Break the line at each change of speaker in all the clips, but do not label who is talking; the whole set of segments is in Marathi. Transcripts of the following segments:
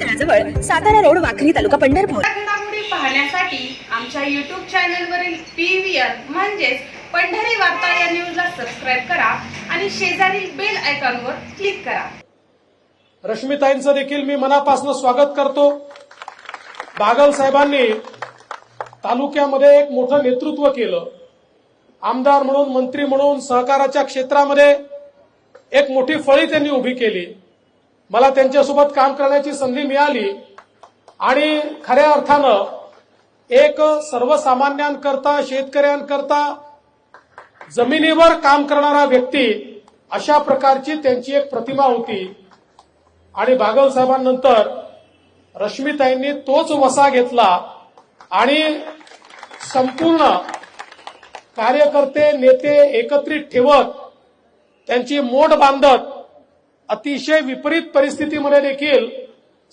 तळाजवळ सातारा रोड वाखरी तालुका पंढरपूर.
पाहण्यासाठी आमच्या युट्यूब चॅनलवरील पी व्ही आर म्हणजेच पंढरी वार्ता या न्यूजला सबस्क्राईब करा आणि शेजारील बेल आयकॉनवर क्लिक करा.
रश्मिताईंचं देखील मी मनापासून स्वागत करतो. बागल साहेबांनी तालुक्यामध्ये एक मोठं नेतृत्व केलं. आमदार म्हणून मंत्री म्हणून सहकाराच्या क्षेत्रामध्ये एक मोठी फळी त्यांनी उभी केली. मला त्यांच्यासोबत काम करण्याची संधी मिळाली आणि खऱ्या अर्थानं एक सर्वसामान्यांकरता शेतकऱ्यांकरता जमिनीवर काम करणारा व्यक्ती अशा प्रकारची त्यांची एक प्रतिमा होती. आणि बागल साहेबांनंतर रश्मिताईंनी तोच वसा घेतला आणि संपूर्ण कार्यकर्ते नेते एकत्रित ठेवत त्यांची मोड बांधत अतिशय विपरीत परिस्थितीमध्ये देखील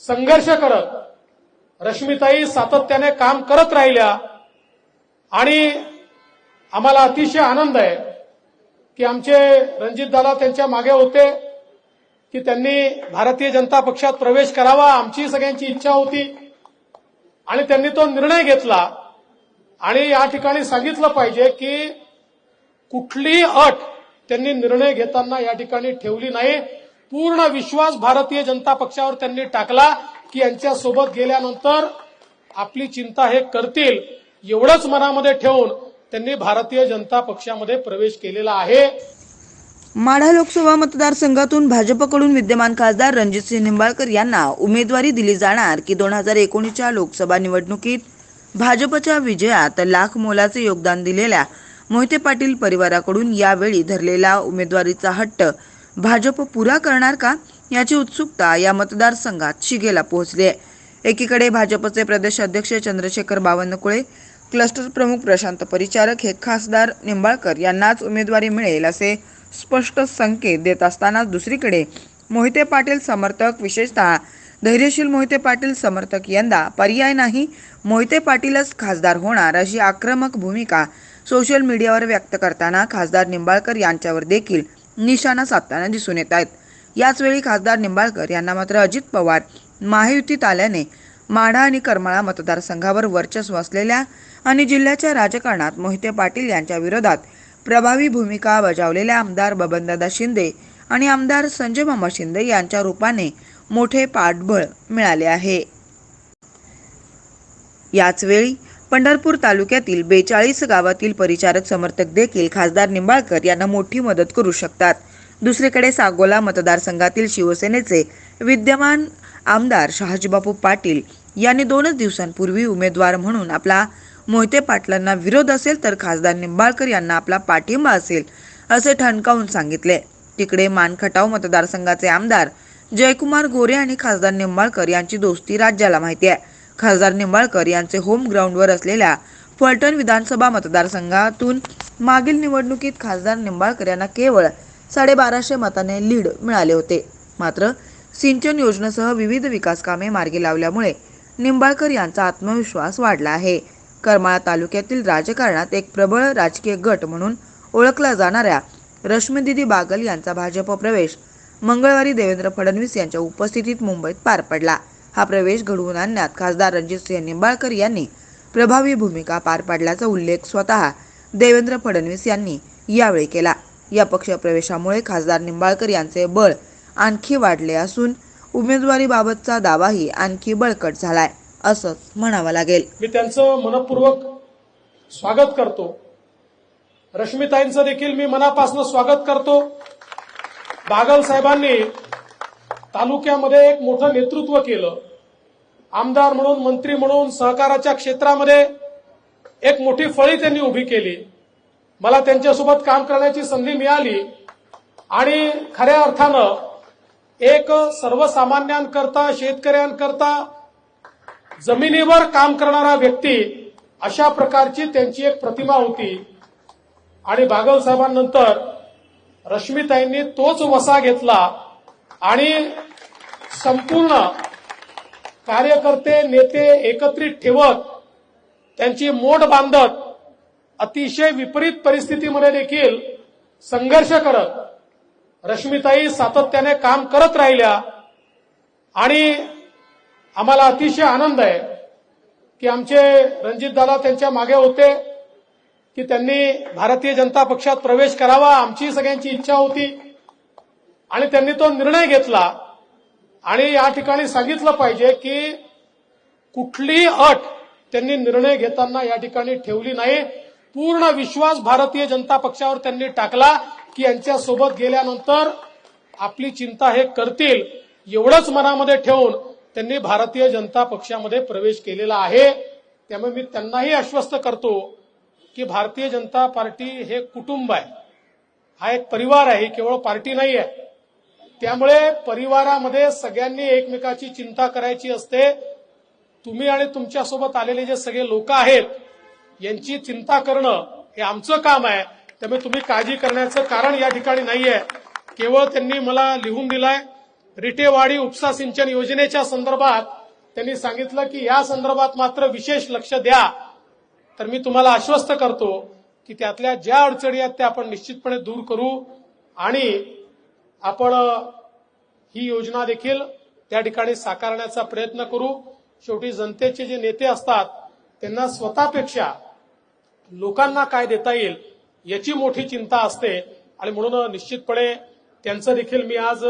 संघर्ष करत रश्मिताई सातत्याने काम करत राहिल्या. आणि आम्हाला अतिशय आनंद आहे की आमचे रणजित दादा त्यांच्या मागे होते की त्यांनी भारतीय जनता पक्षात प्रवेश करावा आमची सगळ्यांची इच्छा होती. आणि त्यांनी तो निर्णय घेतला. आणि या ठिकाणी सांगितलं पाहिजे की कुठलीही अट त्यांनी निर्णय घेताना या ठिकाणी ठेवली नाही. पूर्ण विश्वास भारतीय जनता पक्षावर त्यांनी टाकला की यांच्यासोबत गेल्यानंतर आपली चिंता हे करतील एवढंच मनामध्ये ठेवून त्यांनी भारतीय जनता पक्षामध्ये प्रवेश केलेला आहे.
माढा लोकसभा मतदारसंघातून भाजपकडून विद्यमान खासदार रणजितसिंह निंबाळकर यांना उमेदवारी दिली जाणार की दोन हजार एकोणीसच्या लोकसभा निवडणुकीत भाजपच्या विजयात लाख मोलाचे योगदान दिलेल्या मोहिते पाटील परिवाराकडून यावेळी धरलेला उमेदवारीचा हट्ट भाजप पुरा करणार का याची उत्सुकता या मतदारसंघात शिगेला पोहोचली आहे एकीकडे भाजपचे प्रदेश अध्यक्ष चंद्रशेखर बावनकुळे क्लस्टर प्रमुख प्रशांत परिचारक हे खासदार निंबाळकर यांनाच उमेदवारी मिळेल असे स्पष्ट संकेत देत असताना दुसरीकडे मोहिते पाटील समर्थक विशेषतः धैर्यशील मोहिते पाटील समर्थक यंदा पर्याय नाही मोहिते पाटीलच खासदार होणार अशी आक्रमक भूमिका सोशल मीडियावर व्यक्त करताना खासदार निंबाळकर यांच्यावर देखील निशाणा साधताना दिसून येत आहेत. याचवेळी खासदार निंबाळकर यांना मात्र अजित पवार महायुतीत आल्याने माढा आणि करमाळा मतदारसंघावर वर्चस्व असलेल्या आणि जिल्ह्याच्या राजकारणात मोहिते पाटील यांच्या विरोधात प्रभावी भूमिका बजावलेल्या आमदार बबनदादा शिंदे आणि आमदार संजय मामा शिंदे यांच्या रूपाने मोठे पाठबळ मिळाले आहे. याचवेळी पंढरपूर तालुक्यातील बेचाळीस गावातील परिचारक समर्थक देखील खासदार निंबाळकर यांना मोठी मदत करू शकतात. दुसरीकडे सागोला मतदारसंघातील शिवसेनेचे विद्यमान आमदार शहाजीबापू पाटील यांनी दोनच दिवसांपूर्वी उमेदवार म्हणून आपला मोहिते पाटलांना विरोध असेल तर खासदार निंबाळकर यांना आपला पाठिंबा असेल असे ठणकावून सांगितले. तिकडे मानखटाव मतदारसंघाचे आमदार जयकुमार गोरे आणि खासदार निंबाळकर यांची दोस्ती राज्याला माहिती आहे. खासदार निंबाळकर यांचे होम ग्राउंडवर असलेल्या फलटण विधानसभा मतदारसंघातून मागील निवडणुकीत खासदार निंबाळकर यांना केवळ साडेबाराशे मताने लीड मिळाले होते. मात्र सिंचन योजनेसह विविध विकास कामे मार्गी लावल्यामुळे निंबाळकर यांचा आत्मविश्वास वाढला आहे. करमाळा तालुक्यातील राजकारणात एक प्रबळ राजकीय गट म्हणून ओळखला जाणाऱ्या रश्मीदिदी बागल यांचा भाजप प्रवेश मंगळवारी देवेंद्र फडणवीस यांच्या उपस्थितीत मुंबईत पार पडला. हा प्रवेश घडवून आणण्यात खासदार रणजितसिंह निंबाळकर यांनी प्रभावी भूमिका पार पाडल्याचा उल्लेख स्वतः देवेंद्र फडणवीस यांनी यावेळी केला. या पक्ष प्रवेशामुळे खासदार निंबाळकर यांचे बळ आणखी वाढले असून उमेदवारीबाबतचा दावाही आणखी बळकट झालाय असंच म्हणावं लागेल.
मी त्यांचं मनपूर्वक स्वागत करतो. रश्मिताईंचं देखील मी मनापासून स्वागत करतो. बागल साहेबांनी तालुक्यामध्ये एक मोठं नेतृत्व केलं. आमदार म्हणून मंत्री म्हणून सहकाराच्या क्षेत्रामध्ये एक मोठी फळी त्यांनी उभी केली. मला त्यांच्यासोबत काम करण्याची संधी मिळाली. आणि खऱ्या अर्थानं एक सर्वसामान्यांकरता शेतकऱ्यांकरता जमिनीवर काम करणारा व्यक्ती अशा प्रकारची त्यांची एक प्रतिमा होती. आणि बागल साहेबांनंतर रश्मीताईंनी तोच वसा घेतला आणि संपूर्ण कार्यकर्ते नेते एकत्रित ठेवत त्यांची मोड बांधत अतिशय विपरीत परिस्थितीमध्ये देखील संघर्ष करत रश्मीताई सातत्याने काम करत राहिल्या. आणि आम्हाला अतिशय आनंद आहे की आमचे रणजितदादा त्यांच्या मागे होते की त्यांनी भारतीय जनता पक्षात प्रवेश करावा आमची सगळ्यांची इच्छा होती. आणि त्यांनी तो निर्णय घेतला. आणि या ठिकाणी सांगितलं पाहिजे की कुठलीही अट त्यांनी निर्णय घेताना या ठिकाणी ठेवली नाही. पूर्ण विश्वास भारतीय जनता पक्षावर त्यांनी टाकला की यांच्यासोबत गेल्यानंतर आपली चिंता हे करतील. एवढंच मनामध्ये ठेवून त्यांनी भारतीय जनता पक्षामध्ये प्रवेश केलेला आहे. त्यामुळे मी त्यांनाही आश्वस्त करतो की भारतीय जनता पार्टी हे कुटुंब आहे. हा एक परिवार आहे केवळ पार्टी नाही आहे. त्यामुळे परिवारामध्ये सगळ्यांनी एकमेकाची चिंता करायची असते. तुम्ही आणि तुमच्यासोबत आलेले जे सगळे लोक आहेत यांची चिंता करणं हे आमचं काम आहे. त्यामुळे तुम्ही काळजी करण्याचं कारण या ठिकाणी नाहीये. केवळ त्यांनी मला लिहून दिलाय रिटेवाडी उपसा सिंचन योजनेच्या संदर्भात त्यांनी सांगितलं की या संदर्भात मात्र विशेष लक्ष द्या. तर मी तुम्हाला आश्वस्त करतो की त्यातल्या ज्या अडचणी आहेत त्या आपण निश्चितपणे दूर करू आणि आपण ही योजना देखील त्या ठिकाणी साकारण्याचा प्रयत्न करू. शेवटी जनतेचे जे नेते असतात त्यांना स्वतःपेक्षा लोकांना काय देता येईल याची मोठी चिंता असते. आणि म्हणून निश्चितपणे त्यांचं देखील मी आज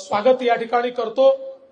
स्वागत या ठिकाणी करतो.